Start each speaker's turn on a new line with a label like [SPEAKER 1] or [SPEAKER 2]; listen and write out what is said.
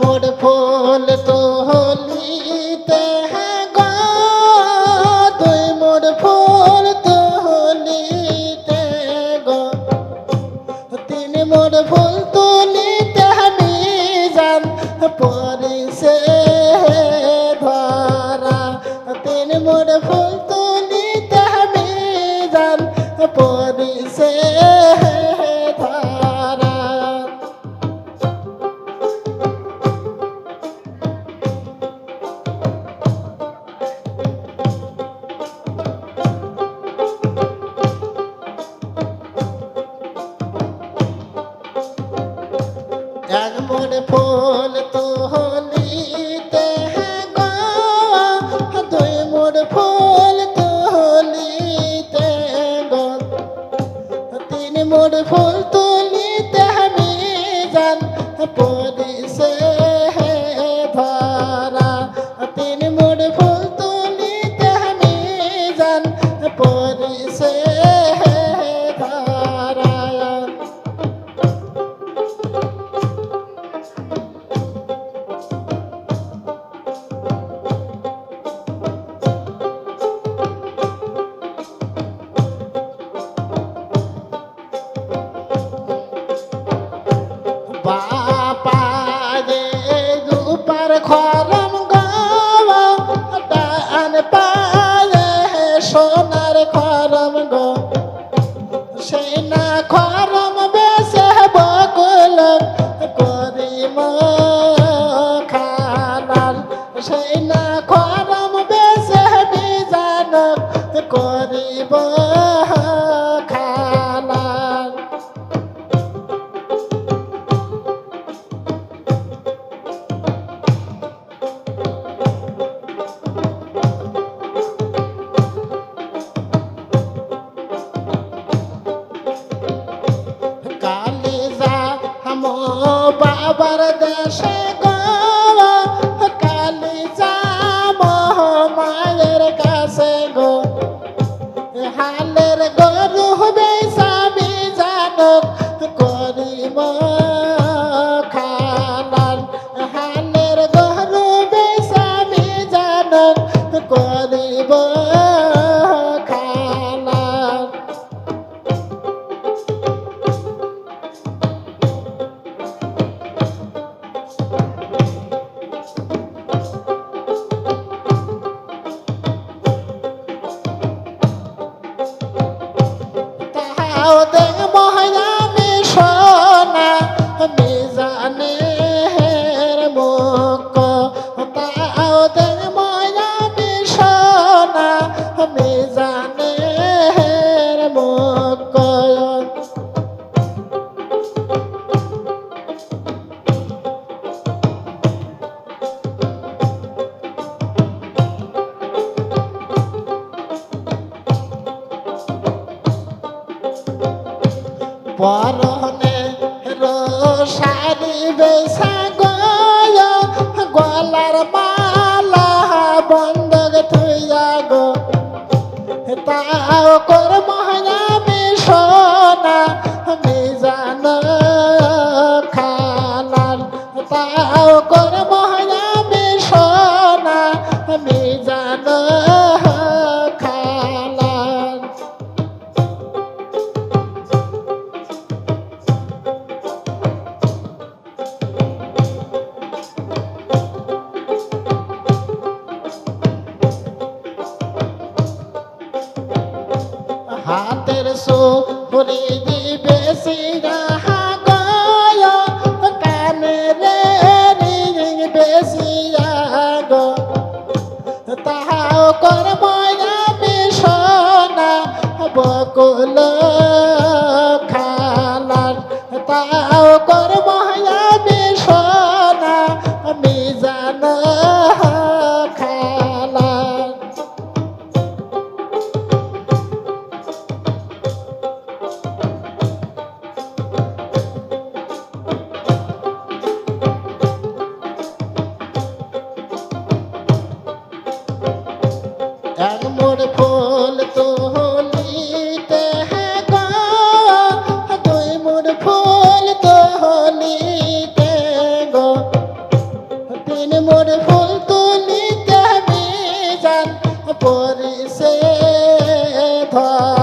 [SPEAKER 1] মোর ফুল তো হলিতে তুই মোর ফুল তো হলিতে গো। তিনি মোর ফুল তুলিতে আমি যান পরিছে ধরা। তিনি মোর ফুল তুলিতে আমি যান পরিছে এক ফল তো তোলিতে গো দুই মোর ফুল গো। তিন মোর ফুল তুলিতে বাপারে রূপার খরম গো ডান পায়ে সোনার খরম গো। সেই না খরম বেসে বকুল করিম খানার সেই না খরম বেসে বিজান করিব বাবার দেশে গো কালিজা মোহ মায়ের কাছে গো। হালের গরু হবে স্বামী করিব খানার হালের গরু বেসামি জানক, করিব মিজানের মুখ পরনে রোসারি বেসা সুরি দিবে সিরাহা তাহাও কর্ম আমি সোনা বকুল 他